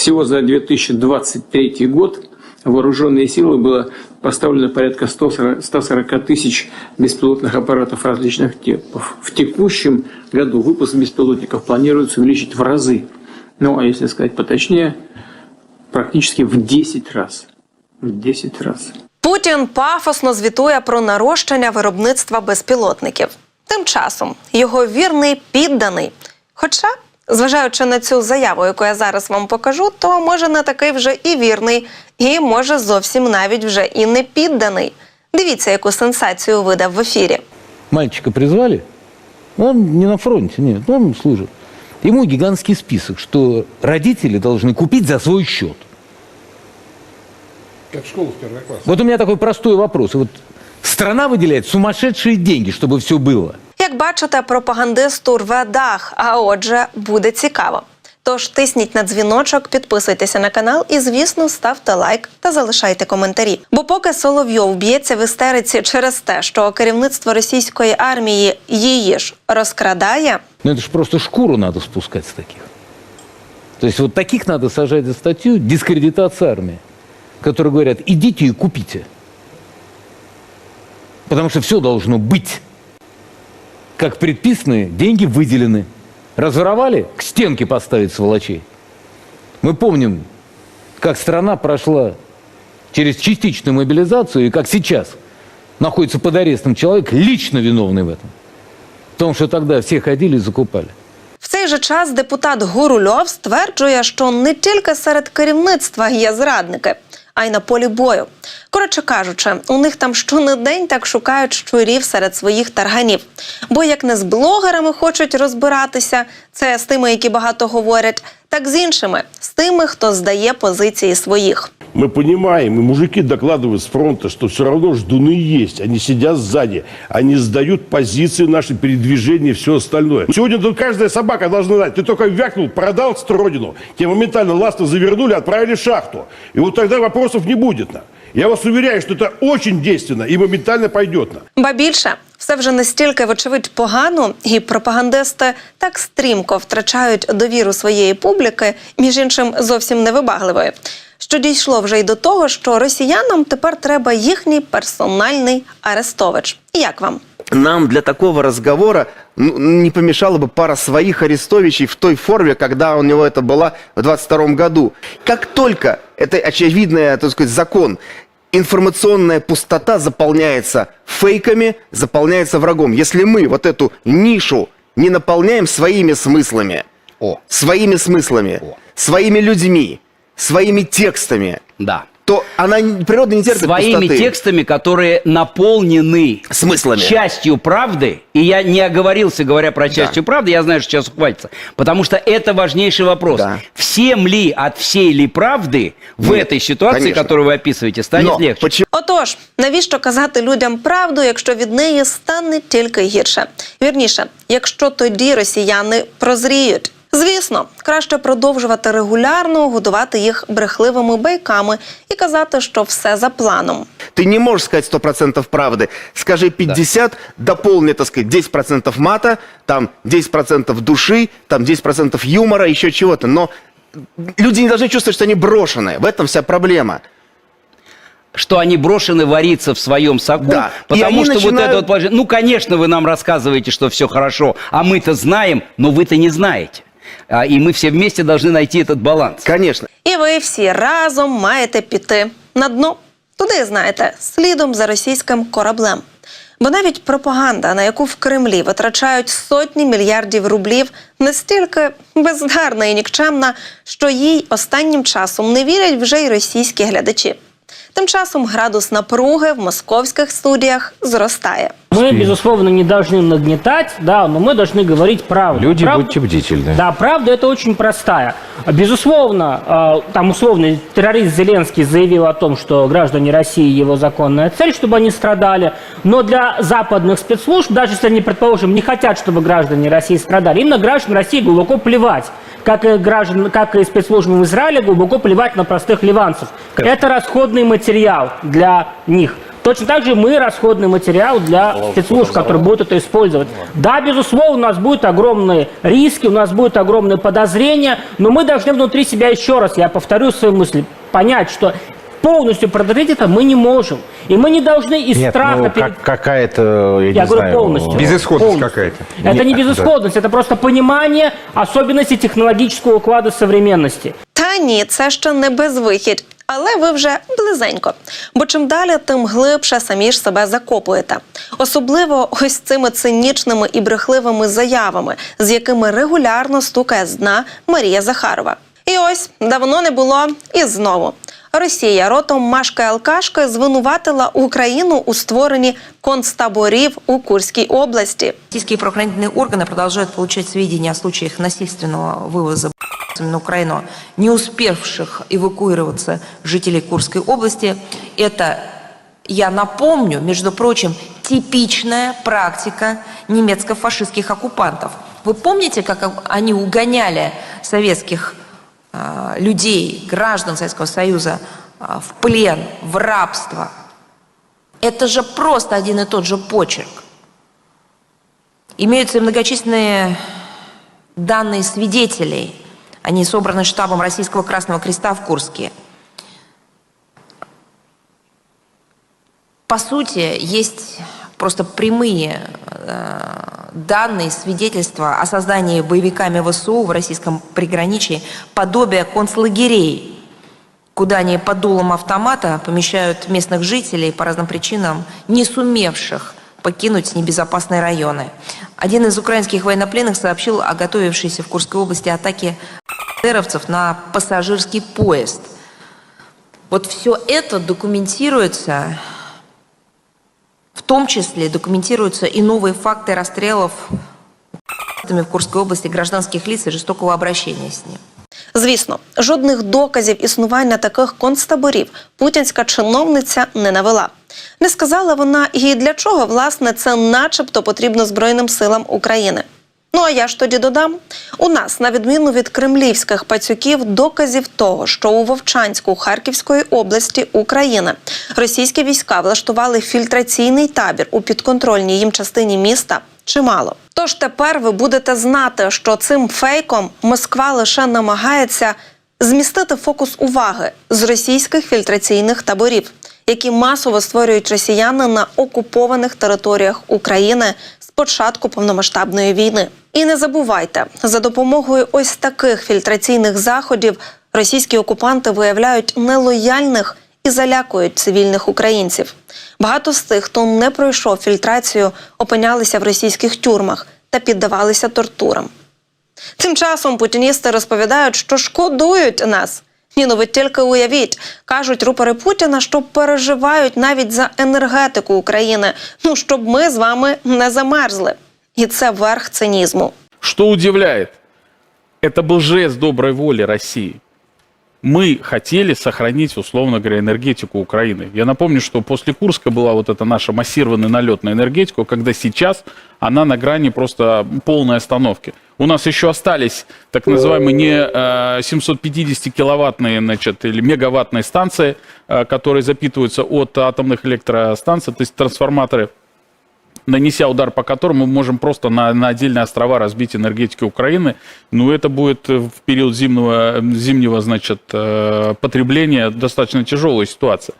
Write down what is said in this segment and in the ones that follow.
Всего за 2023 год в вооруженные силы было поставлено порядка 140 140 тысяч беспилотных аппаратов различных типов. В текущем году выпуск беспилотников планируется увеличить в разы. Ну, а если сказать поточнее, практически в 10 раз. В 10 раз. Путін пафосно звітує про нарощення виробництва безпілотників. Тим часом його вірний підданий. Хоча, зважаючи на цю заяву, яку я зараз вам покажу, то може не такий вже і вірний, і може зовсім навіть вже і не підданий. Дивіться, яку сенсацію видав в ефірі. Мальчика призвали, он не на фронте, нет, он служит. Ему гигантский список, что родители должны купить за свой счет. Как в школу в первый класс. Вот у меня такой простой вопрос. Вот страна выделяет сумасшедшие деньги, чтобы все было. Як бачите, пропагандисту рве дах, а отже, буде цікаво. Тож тисніть на дзвіночок, підписуйтеся на канал і, звісно, ставте лайк та залишайте коментарі. Бо поки Соловйов б'ється в істериці через те, що керівництво російської армії її ж розкрадає, Ну это же просто шкуру надо спускать с таких. То есть вот таких надо сажать за статью дискредитация армии, которые говорят, идите и купите. Потому что все должно быть. Как предписаны, деньги выделены. Разворовали, к стенке поставить сволочей. Мы помним, как страна прошла через частичную мобилизацию, и как сейчас находится под арестом человек, лично виновный в этом. В том, що тоді всі ходили і закупали. В цей же час депутат Гурульов стверджує, що не тільки серед керівництва є зрадники, а й на полі бою. Коротше кажучи, у них там щонедень так шукають щурів серед своїх тарганів. Бо як не з блогерами хочуть розбиратися, це з тими, які багато говорять, так з іншими, з тими, хто здає позиції своїх. Мы понимаем, и мужики докладывают с фронта, что все равно ждуны есть. Они сидят сзади. Они сдают позиции наши, передвижения и все остальное. Сегодня тут каждая собака должна знать. Ты только вякнул, продал родину. Тебе моментально ласты завернули, отправили в шахту. И вот тогда вопросов не будет. на. Я вас уверяю, что это очень действенно и моментально пойдет. на. Ба більше, все вже настільки, вочевидь, погано, і пропагандисти так стрімко втрачають довіру своєї публіки, між іншим зовсім невибагливої, що дійшло вже й до того, що росіянам тепер треба їхній персональний арестович. Як вам? нам для такого разговора ну, не помешало бы пара своих арестовичей в той форме, когда у него это было в 22 году. Как только это очевидный, так сказать, закон, информационная пустота заполняется фейками, заполняется врагом. Если мы вот эту нишу не наполняем своими смыслами, О. своими смыслами, О. своими людьми, своими текстами, Да то она природа не терпит Своими пустоты. текстами, которые наполнены Смыслами. частью правды, и я не оговорился, говоря про частью правды, я знаю, что сейчас ухватится, потому что это важнейший вопрос. Да. Всем ли от всей ли правды в Нет, этой ситуации, конечно. которую вы описываете, станет Но легче? почему? Отож, навіщо казати людям правду, якщо від неї стане тільки гірше? Вірніше, якщо тоді росіяни прозріють. Звісно, краще продовжувати регулярно годувати їх брехливими байками і казати, що все за планом. Ты не можешь сказать 100% правды. Скажи 50, дополни, так сказать, 10% мата, там 10% души, там 10% юмора, еще чего-то. Но люди не должны чувствовать, что они брошены. В этом вся проблема. что они брошены вариться в своем соку, Да. И потому они что вот начинают- это вот положение, ну, конечно, вы нам рассказываете, что все хорошо, а мы-то знаем, но вы-то не знаете. А, И мы все вместе должны найти этот баланс. Конечно. І ви всі разом маєте піти на дно. Туди, знаєте, слідом за російським кораблем. Бо навіть пропаганда, на яку в Кремлі витрачають сотні мільярдів рублів, настільки бездарна і нікчемна, що їй останнім часом не вірять вже й російські глядачі. Тим часом градус напруги в московських студіях зростає. Мы, безусловно, не должны нагнетать, да, но мы должны говорить правду. Люди, Правда- будьте бдительны. Да, правда это очень простая. Безусловно, э, там условно террорист Зеленский заявил о том, что граждане России его законная цель, чтобы они страдали. Но для западных спецслужб, даже если они, предположим, не хотят, чтобы граждане России страдали, им на граждан России глубоко плевать. Как и, граждан, как и спецслужбам в Израиле глубоко плевать на простых ливанцев. Это расходный материал для них. Точно так же мы расходный материал для спецслужб, которые будут это использовать. Да, безусловно, у нас будут огромные риски, у нас будут огромные подозрения, но мы должны внутри себя еще раз, я повторю свою мысль, понять, что полностью предотвратить это мы не можем. И мы не должны из Нет, страха ну, перед... как- какая-то, я, Я не говорю знаю, полностью. Безысходность Полностью. какая-то. Это не Нет, безысходность, это просто понимание особенностей технологического уклада современности. Та ні, це ще не безвихідь. Але ви вже близенько. Бо чим далі, тим глибше самі ж себе закопуєте. Особливо ось цими цинічними і брехливими заявами, з якими регулярно стукає з дна Марія Захарова. І ось давно не було, і знову. Росія ротом Машки Алкашки звинуватила Україну у створенні концтаборів у Курській області. Российские правоохранительные органы продолжают получать сведения о случаях насильственного вывоза на Украину, не успевших эвакуироваться жителей Курской области. Это, я напомню, между прочим, типичная практика немецко-фашистских оккупантов. Вы помните, как они угоняли советских а, людей, граждан Советского Союза а, в плен, в рабство? Это же просто один и тот же почерк. Имеются многочисленные данные свидетелей. Они собраны штабом Российского Красного Креста в Курске. По сути, есть просто прямые э, данные, свидетельства о создании боевиками ВСУ в российском приграничии подобия концлагерей, куда они под дулом автомата помещают местных жителей по разным причинам, не сумевших покинуть небезопасные районы. Один из украинских военнопленных сообщил о готовившейся в Курской области атаке ДРовцев на пассажирский поезд. Вот все это документируется, в том числе документируются и новые факты расстрелов в Курской области гражданских лиц и жестокого обращения с ним. Звісно, жодних доказів існування таких концтаборів путінська чиновниця не навела. Не сказала вона і для чого власне це, начебто, потрібно Збройним силам України. Ну а я ж тоді додам: у нас, на відміну від кремлівських пацюків, доказів того, що у Вовчанську Харківської області України російські війська влаштували фільтраційний табір у підконтрольній їм частині міста. Чимало. Тож тепер ви будете знати, що цим фейком Москва лише намагається змістити фокус уваги з російських фільтраційних таборів, які масово створюють росіяни на окупованих територіях України з початку повномасштабної війни. І не забувайте, за допомогою ось таких фільтраційних заходів російські окупанти виявляють нелояльних і залякують цивільних українців. Багато з тих, хто не пройшов фільтрацію, опинялися в російських тюрмах та піддавалися тортурам. Тим часом путіністи розповідають, що шкодують нас. Ні, ну ви тільки уявіть, кажуть рупори Путіна, що переживають навіть за енергетику України, ну щоб ми з вами не замерзли. І це верх цинізму. Что удивляет, это был жест доброй воли России. Мы хотели сохранить, условно говоря, энергетику Украины. Я напомню, что после Курска была вот эта наша массированный налет на энергетику, когда сейчас она на грани просто полной остановки. У нас еще остались так называемые не э, 750-киловаттные значит, или мегаваттные станции, э, которые запитываются от атомных электростанций, то есть трансформаторы нанеся удар по которому мы можем просто на, на отдельные острова разбить энергетику Украины, ну, это будет э, в период зимнего, зимнего значит, э, потребления достаточно тяжелая ситуация.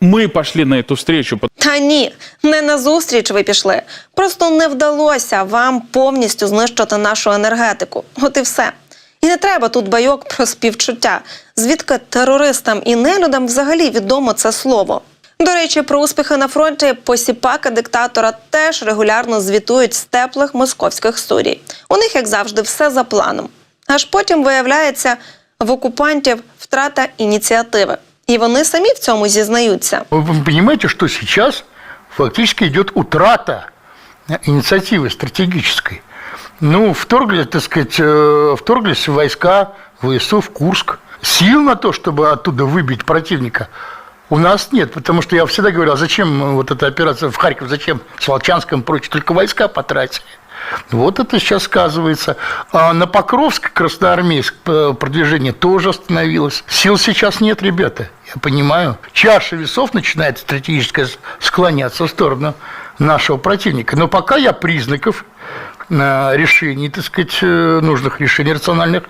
Мы пошли на эту встречу, Та ні, не на зустріч ви пішли. Просто не вдалося вам повністю знищити нашу енергетику. От і все. І не треба тут байок про співчуття. Звідки терористам і нелюдам взагалі відомо це слово. До речі, про успіхи на фронті посіпаки диктатора теж регулярно звітують з теплих московських студій. У них, як завжди, все за планом. Аж потім виявляється, в окупантів втрата ініціативи. І вони самі в цьому зізнаються. Вы понимаете, что сейчас фактически идет утрата инициативы стратегической. Ну, вторгли, так сказать, э, вторглись войска ВСУ в Курск. Сил на то, чтобы оттуда выбить противника, у нас нет. Потому что я всегда говорил, а зачем вот эта операция в Харьков, зачем с Волчанском и прочее, только войска потратили. Вот это сейчас сказывается. А на Покровск, Красноармейск э, продвижение тоже остановилось. Сил сейчас нет, ребята, я понимаю. Чаша весов начинает стратегически склоняться в сторону нашего противника. Но пока я признаков э, решений, так сказать, э, нужных решений рациональных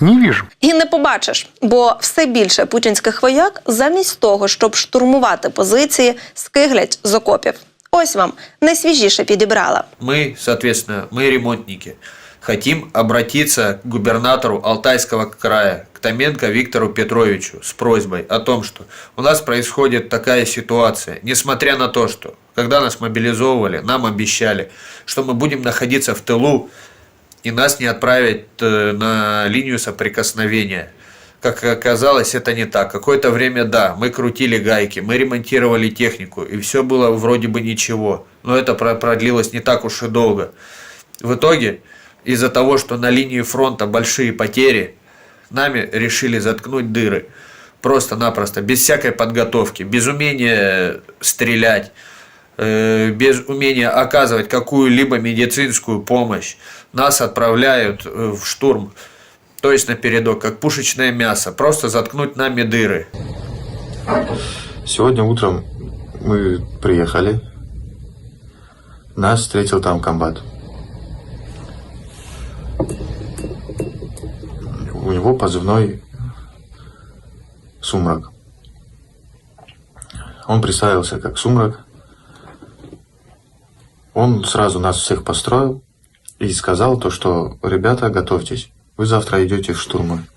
не вижу. І не побачиш, бо все більше путінських вояк замість того, щоб штурмувати позиції, скиглять з окопів. Ось вам найсвіжіше підібрала. Мы, соответственно, мы ремонтники, хотим обратиться к губернатору Алтайского края, к Томенко Виктору Петровичу с просьбой о том, что у нас происходит такая ситуация, несмотря на то, что когда нас мобилизовывали, нам обещали, что мы будем находиться в тылу и нас не отправят э, на линию соприкосновения. Как оказалось, это не так. Какое-то время, да, мы крутили гайки, мы ремонтировали технику, и все было вроде бы ничего. Но это про- продлилось не так уж и долго. В итоге, из-за того, что на линии фронта большие потери, нами решили заткнуть дыры. Просто-напросто, без всякой подготовки, без умения стрелять, э, без умения оказывать какую-либо медицинскую помощь. Нас отправляют э, в штурм, то есть на передок, как пушечное мясо, просто заткнуть нами дыры. Сегодня утром мы приехали. Нас встретил там комбат. У него позывной «Сумрак». Он представился как «Сумрак». Он сразу нас всех построил и сказал то, что «Ребята, готовьтесь, вы завтра идете в штурмы».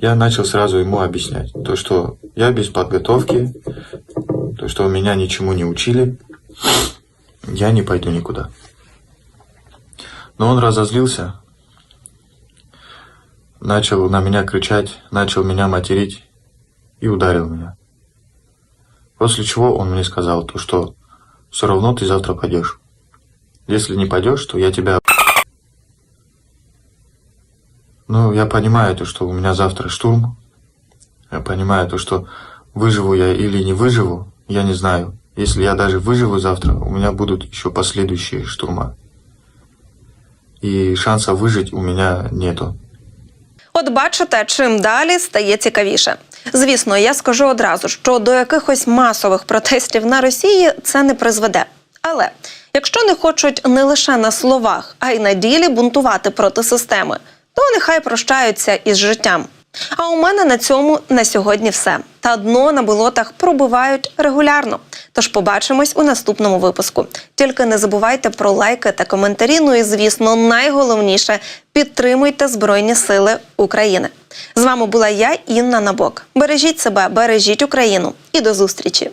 я начал сразу ему объяснять, то, что я без подготовки, то, что меня ничему не учили, я не пойду никуда. Но он разозлился, начал на меня кричать, начал меня материть и ударил меня. После чего он мне сказал, то, что все равно ты завтра пойдешь. Если не пойдешь, то я тебя Ну, я понимаю то, что у меня завтра штурм. Я понимаю то, что выживу я или не выживу, я не знаю. Если я даже выживу завтра, у меня будут еще последующие штурма. И шанса выжить у меня нету. От бачите, чим далі стає цікавіше. Звісно, я скажу одразу, що до якихось масових протестів на Росії це не призведе. Але якщо не хочуть не лише на словах, а й на ділі бунтувати проти системи, то нехай прощаються із життям. А у мене на цьому на сьогодні все. Та дно на болотах пробивають регулярно. Тож побачимось у наступному випуску. Тільки не забувайте про лайки та коментарі. Ну і звісно, найголовніше підтримуйте Збройні Сили України. З вами була я, Інна Набок. Бережіть себе, бережіть Україну і до зустрічі.